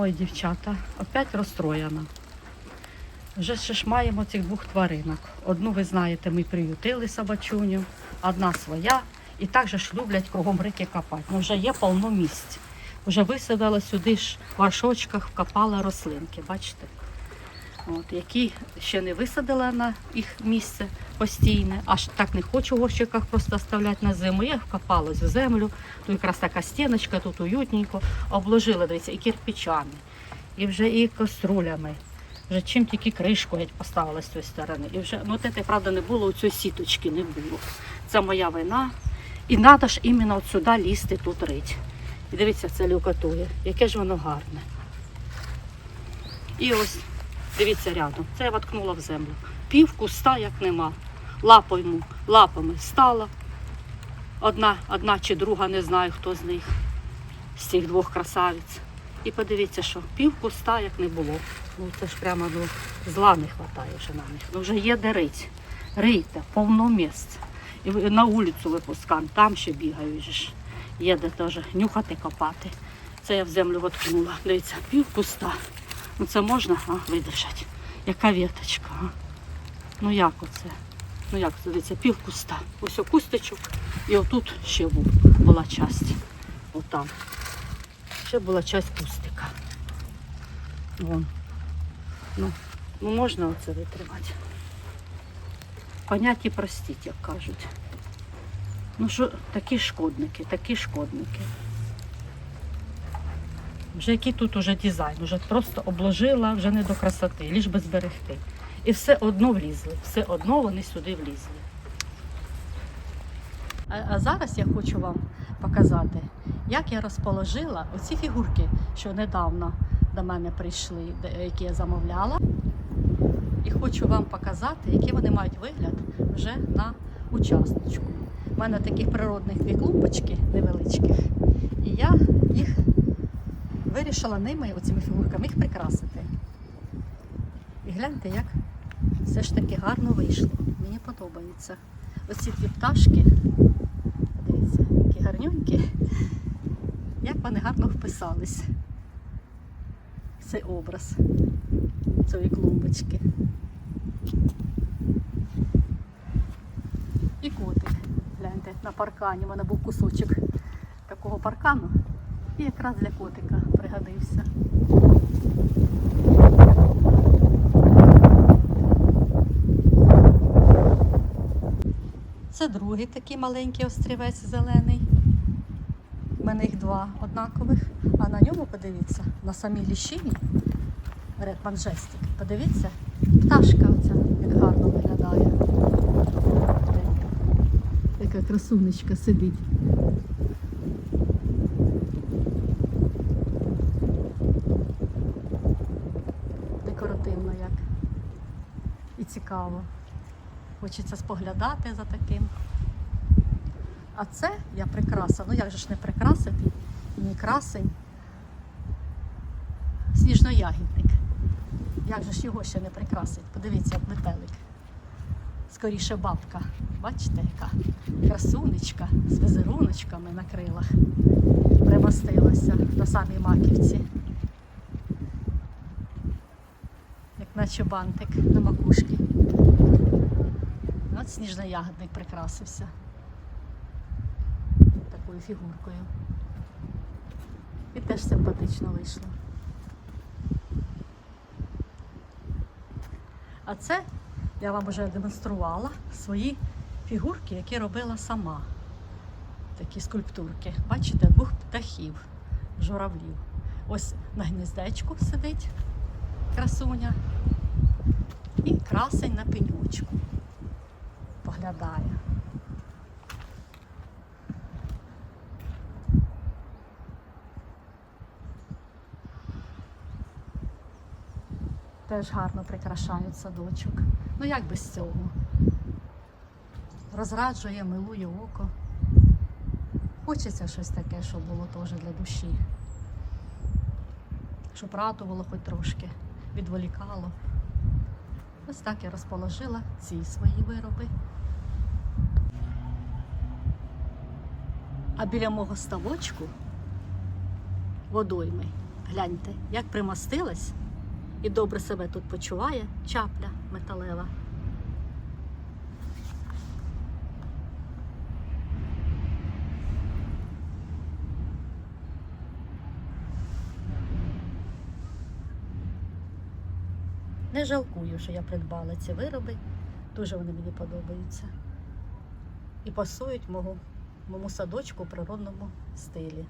Ой, дівчата, опять розстроєна. Вже ще ж маємо цих двох тваринок. Одну, ви знаєте, ми приютили собачуню, одна своя. І так же ж люблять кругом рики копати. Ну вже є повно місць. Вже висадила сюди ж в горшочках, вкопала рослинки, бачите? От, які ще не висадила на їх місце постійне, аж так не хочу в горщиках просто оставляти на зиму. Я вкопалась в землю, тут якраз така стіночка, тут уютненько, обложила, дивіться, і кирпичами, і вже і каструлями. Вже чим тільки кришку геть поставила з цієї сторони. І вже, ну те, правда, не було, у цієї сіточки не було. Це моя вина. І треба ж іменно от сюди лізти, тут рить. І дивіться, це люкатує. Яке ж воно гарне. І ось, дивіться рядом. Це я воткнула в землю. Пів куста як нема. Лапою, лапами стала. Одна, одна чи друга, не знаю, хто з них, з цих двох красавиць. І подивіться, що пів куста як не було. Ну це ж прямо ну, зла не вистачає вже на них. Ну вже є де рить. Рийте, повно місць. І на вулицю випускаємо, там ще бігають ж. Є де теж нюхати, копати. Це я в землю воткнула. Дивіться, пів куста. Ну це можна а, видержати. Яка віточка. А? Ну як оце? Ну як дивіться, пів куста. Ось о кустичок. І отут ще був, була часть. Отам. Ще була часть кустика. Вон. Ну, ну можна оце витримати. Понять і простіть, як кажуть. Ну що, такі шкодники, такі шкодники. Вже який тут уже дизайн, вже просто обложила, вже не до красоти, ліж би зберегти. І все одно влізли, все одно вони сюди влізли. А, а зараз я хочу вам показати, як я розположила оці фігурки, що недавно до мене прийшли, які я замовляла. І хочу вам показати, які вони мають вигляд вже на участочку. У мене таких природних дві клумбочки невеличких, і я їх вирішила ними, оцими фігурками, їх прикрасити. І гляньте, як все ж таки гарно вийшло. Мені подобається. Оці дві пташки, дивіться, які гарнюнькі, як вони гарно вписались в цей образ цієї клумбочки. І котик. Гляньте, на паркані. У мене був кусочок такого паркану. І якраз для котика пригодився. Це другий такий маленький острівець зелений. У мене їх два однакових. А на ньому, подивіться, на самій ліщині Red Majestic. Подивіться, пташка оця, як гарно виглядає. Яка красунечка сидить. Декоративно як. І цікаво. Хочеться споглядати за таким. А це я прикраса. Ну як же ж не прикрасити? Мій красень. Сніжноягідник. Як же ж його ще не прикрасить? Подивіться, як метелик. Скоріше бабка. Бачите, яка красунечка з візеруночками на крилах примостилася на самій маківці. Як наче бантик на макушці. От сніжноягодник прикрасився такою фігуркою. І теж симпатично вийшло. А це я вам вже демонструвала свої фігурки, які робила сама. Такі скульптурки. Бачите, двох птахів, журавлів. Ось на гніздечку сидить красуня і красень на пенючку поглядає. Теж гарно прикрашають садочок. Ну як без цього? Розраджує, милує око. Хочеться щось таке, щоб було теж для душі. Щоб радувало хоч трошки, відволікало. Ось так я розположила ці свої вироби. А біля мого ставочку водойми Гляньте, як примостилась і добре себе тут почуває чапля металева. Не жалкую, що я придбала ці вироби. Дуже вони мені подобаються. І пасують мого, моєму садочку у природному стилі.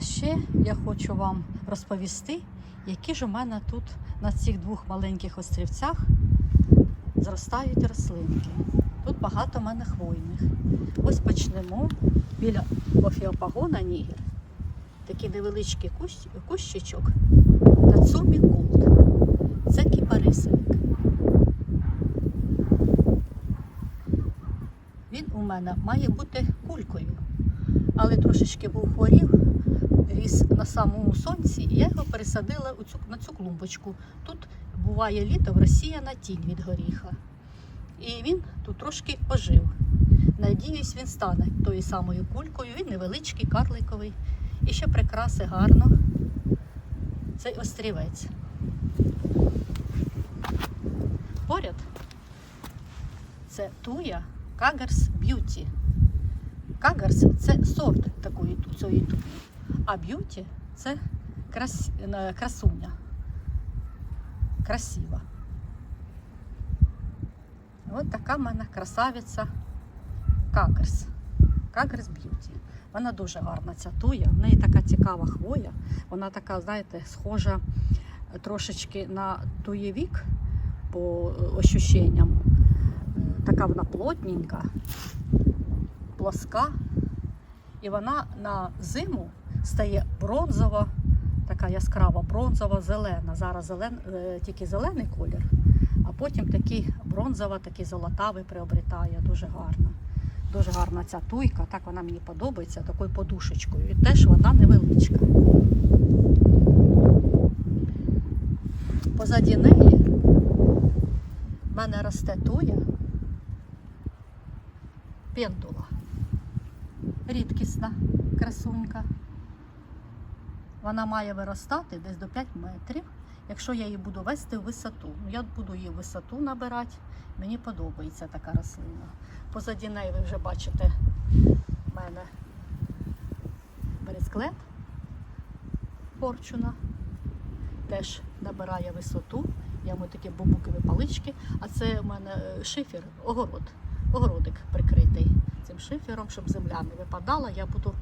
Ще я хочу вам розповісти, які ж у мене тут на цих двох маленьких острівцях зростають рослинки. Тут багато в мене хвойних. Ось почнемо біля офіопагона нігер. Такий невеличкий кущ, кущичок Тацумі Култ. Це кіпарисовик. Він у мене має бути кулькою, але трошечки був хворів, ріс на самому сонці, і я його пересадила у цю, на цю клумбочку. Тут буває літом розсіяна тінь від горіха. І він тут трошки ожив. Надіюсь, він стане тою самою кулькою. Він невеличкий, карликовий. І ще прикраси гарно. Цей острівець. Поряд це туя Кагарс Б'юті. Кагарс це сорт такої цієї туї, а б'юті це крас, красуня. Красива. Ось така в мене красавиця Кагарс. Кагарс Б'юті. Вона дуже гарна, ця туя. В неї така цікава хвоя. Вона така, знаєте, схожа е, трошечки на туєвік по е, ощущенням. Така вона плотненька, плоска. І вона на зиму стає бронзова, така яскрава, бронзова, зелена. Зараз зелен, е, тільки зелений колір, а потім такий бронзова, такий золотавий приобретає. Дуже гарна. Дуже гарна ця туйка, так вона мені подобається, такою подушечкою. І теж вона невеличка. Позаді неї в мене росте туя пендула. Рідкісна красунька. Вона має виростати десь до 5 метрів, якщо я її буду вести в висоту. Ну, я буду її висоту набирати. Мені подобається така рослина. Позаді неї ви вже бачите в мене бересклет порчуна. Теж набирає висоту. Я йому такі бамбукові палички, а це у мене е, шифер, огород, огородик прикритий цим шифером, щоб земля не випадала. Я буду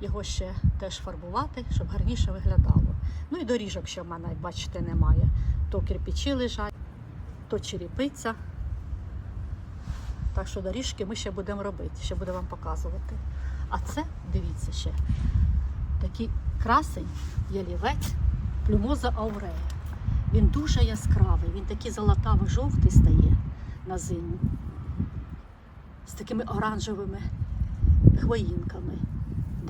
його ще теж фарбувати, щоб гарніше виглядало. Ну і доріжок ще в мене, бачите, немає. То кирпичі лежать, то черепиця. Так що доріжки ми ще будемо робити, ще будемо вам показувати. А це, дивіться ще, такий красень, ялівець, плюмоза аурея. Він дуже яскравий, він такий золотаво-жовтий стає на зиму. З такими оранжевими хвоїнками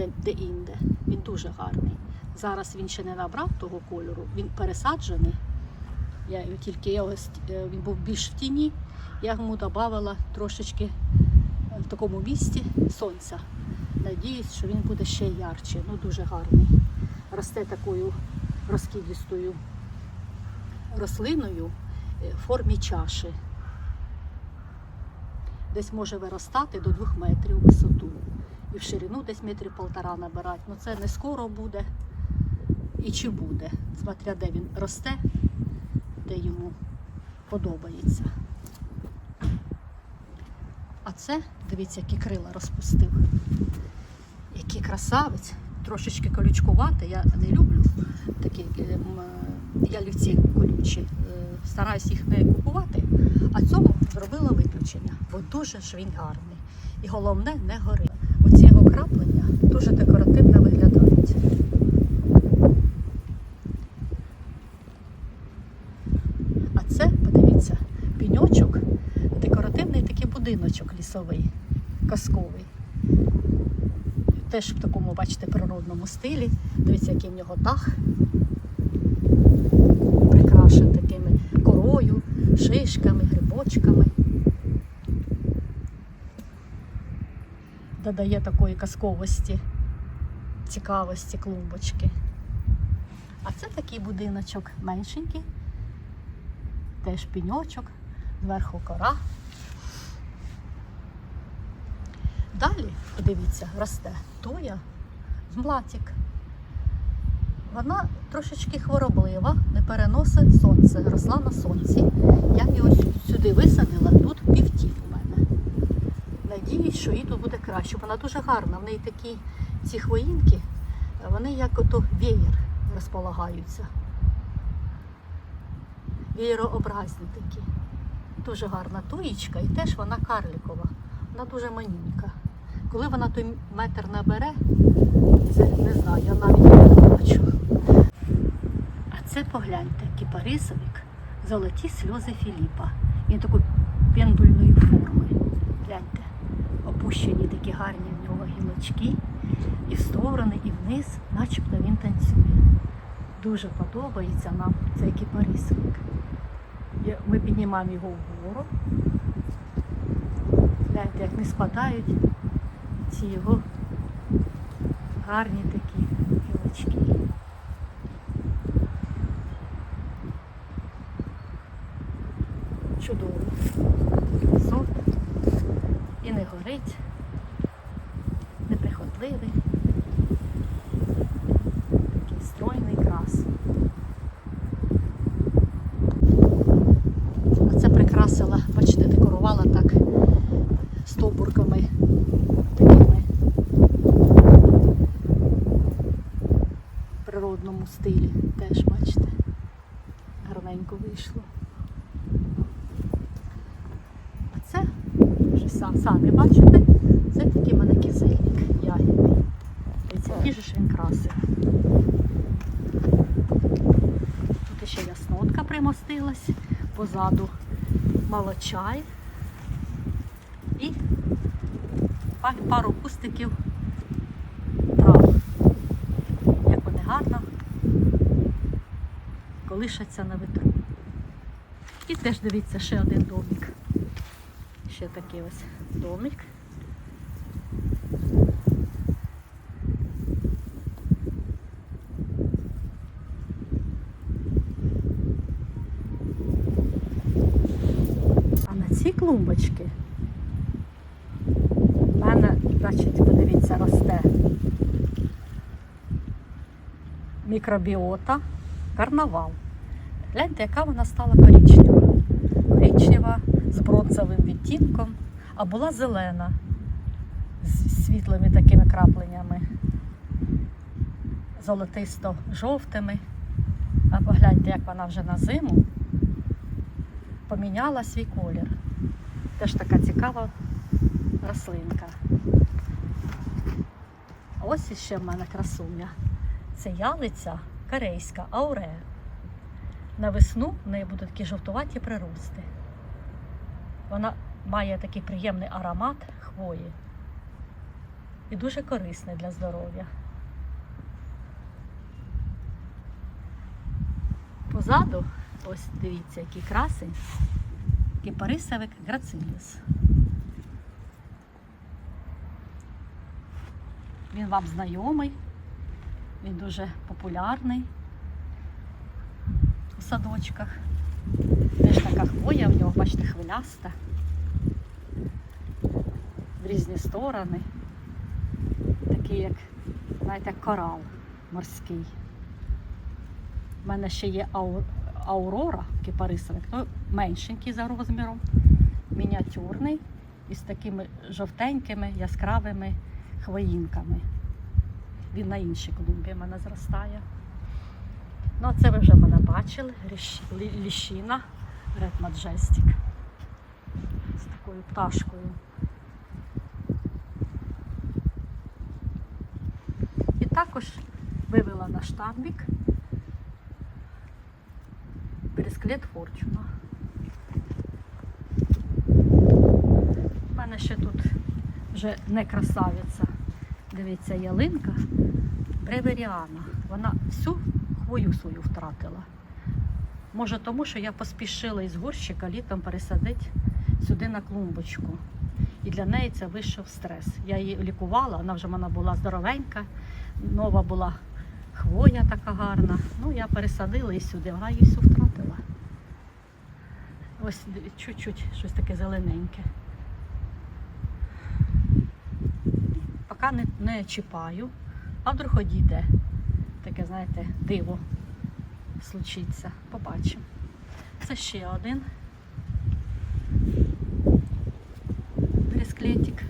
де, де інде. Він дуже гарний. Зараз він ще не набрав того кольору, він пересаджений. Я тільки я е, він був більш в тіні, я йому додавала трошечки е, в такому місці сонця. Надіюсь, що він буде ще ярче. Ну дуже гарний. Росте такою розкидістою рослиною е, в формі чаші. Десь може виростати до 2 метрів висоту. І в ширину десь метрів полтора набирати. Ну це не скоро буде. І чи буде, смотря де він росте, де йому подобається. А це, дивіться, які крила розпустив. Який красавець, трошечки колючкувати. Я не люблю такі е, ялівці колючі. Е, Стараюсь їх не купувати, а цьому зробила виключення, бо дуже ж він гарний. І головне не горить. Оці його краплення дуже декоративно виглядають. А це, подивіться, піньочок, декоративний такий будиночок лісовий, казковий. Теж в такому, бачите, природному стилі. Дивіться, який в нього дах. Прикрашений такими корою, шишками, грибочками. Додає такої казковості. цікавості клумбочки. А це такий будиночок меншенький, теж піньочок, зверху кора. Далі, подивіться, росте туя з млатік. Вона трошечки хвороблива, не переносить сонце, росла на сонці. Я її ось сюди висадила, тут півтінь у мене. Надіюсь, що їй тут буде краще. Вона дуже гарна. В неї такі ці хвоїнки, вони як ото веєр розполагаються. Веєрообразні такі. Дуже гарна туїчка і теж вона карлікова. Вона дуже манюнька. Коли вона той метр набере, це не знаю, я навіть не бачу. А це погляньте, кіпарисовик, золоті сльози Філіпа. Він такої пендульної форми. Гляньте, опущені такі гарні в нього гілочки, і в сторони, і вниз, начебто він танцює. Дуже подобається нам цей кіпарисовик. Ми піднімаємо його вгору. Гляньте, як не спадають ці його гарні такі гілочки. Чудово. Сорт і не горить, неприхотливий. Такий стройний крас. Оце прикрасила, бачите, декорувала так стовбурками такими в природному стилі. Теж бачите, гарненько вийшло. А це вже сам, самі бачите, це такий мене кизильник ягідний. Дивіться, який ж він красив. Тут ще яснотка примостилась, позаду молочай і пару кустиків трав. Як вони гарно колишаться на вітру. І теж дивіться ще один домик. Ще такий ось домик. А на ці клумбочки в мене, значить, подивіться, росте мікробіота, карнавал. Гляньте, яка вона стала коричнева. Коричнева з бронзовим відтінком, а була зелена з світлими такими крапленнями, золотисто-жовтими. А погляньте, як вона вже на зиму поміняла свій колір. Теж така цікава рослинка. Ось іще в мене красуня. Це ялиця корейська, ауре. На весну в неї будуть такі жовтуваті прирости. Вона має такий приємний аромат хвої і дуже корисний для здоров'я. Позаду, ось дивіться, який красень, кипарисовик грациліус. Він вам знайомий, він дуже популярний у садочках. Така хвоя в нього, бачите, хвиляста. В різні сторони. Такий, як, знаєте, корал морський. У мене ще є ау- аурора кипарисовик, ну, меншенький за розміром, мініатюрний із такими жовтенькими яскравими хвоїнками. Він на іншій клумбі в мене зростає. Ну, це ви вже мене бачили. Ліщина Red Majestic. З такою пташкою. І також вивела на штамбік Бересклет Форчуна. У мене ще тут вже не красавиця. Дивіться, ялинка Бреверіана. Вона всю хвою свою втратила. Може, тому що я поспішила із горщика літом пересадити сюди на клумбочку. І для неї це вийшов стрес. Я її лікувала, вона вже в мене була здоровенька, нова була хвоя така гарна. Ну, я пересадила і сюди, вона її всю втратила. Ось чуть-чуть щось таке зелененьке. Поки не, не чіпаю, а вдруг одійде. Таке, знаєте, диво случиться. Побачимо. Це ще один бресклетик.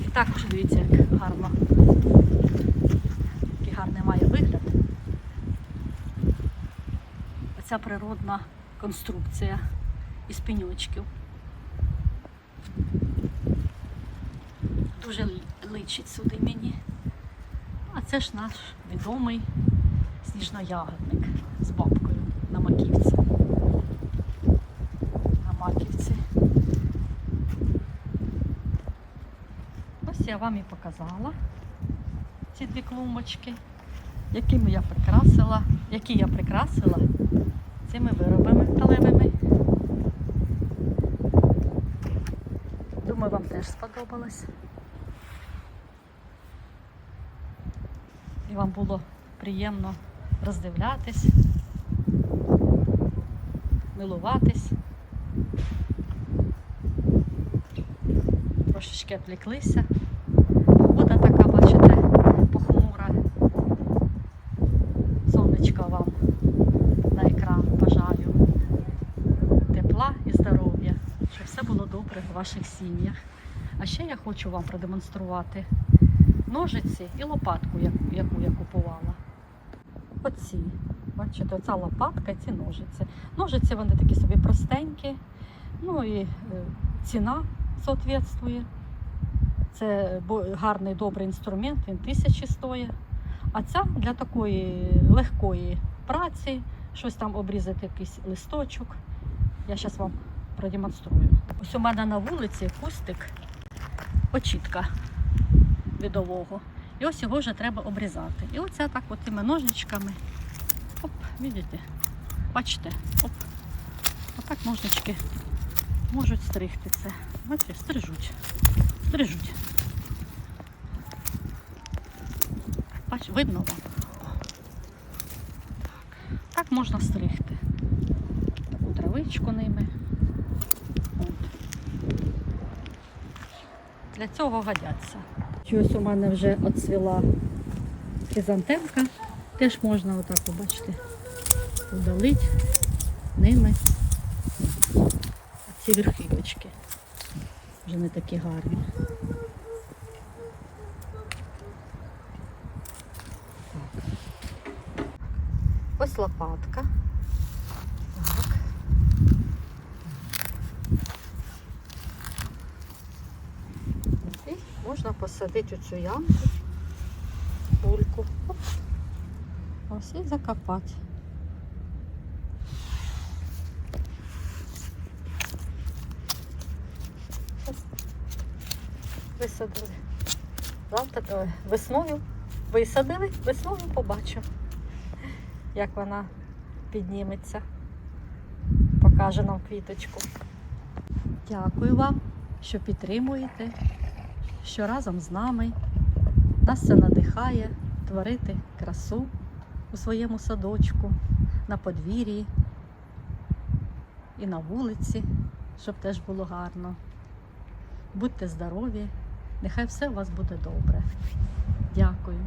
І також дивіться, як гарно. Який гарний має вигляд. Оця природна конструкція із пеньочків. Дуже личить сюди мені. А це ж наш відомий сніжноягодник з бабкою на маківці. На маківці. Ось я вам і показала ці дві клумбочки, якими я прикрасила, які я прикрасила цими виробами металевими. Думаю, вам теж сподобалось. І вам було приємно роздивлятись, милуватись. Трошечки відвлеклися. Погода така, бачите, похмура. Сонечка вам на екран бажаю. Тепла і здоров'я, щоб все було добре в ваших сім'ях. А ще я хочу вам продемонструвати ножиці і лопатку, яку я купувала. Оці. Бачите, оця лопатка ці ножиці. Ножиці вони такі собі простенькі, ну і е, ціна соответствує. Це гарний добрий інструмент, він тисячі стоїть. А ця для такої легкої праці, щось там обрізати, якийсь листочок. Я зараз вам продемонструю. Ось у мене на вулиці кустик очітка відового. І ось його вже треба обрізати. І оце так от цими ножничками. Оп, бачите? Бачите? Оп. Отак ножнички можуть стригти це. Бачите, стрижуть. Стрижуть. Бач, видно вам? Так. Так можна стригти. Таку травичку ними. От. Для цього годяться. Ось у мене вже оцвіла хризантемка. Теж можна отак, побачите, удалити ними ці верхівочки. Вже не такі гарні. Ось лопатка. Так. І можна посадити у цю ямку бульку. Оп. Ось і закопати. Висадили. Завтра весною висадили, весною побачимо, як вона підніметься. Покаже нам квіточку. Дякую вам, що підтримуєте, що разом з нами. Нас це надихає творити красу у своєму садочку, на подвір'ї і на вулиці, щоб теж було гарно. Будьте здорові, нехай все у вас буде добре. Дякую.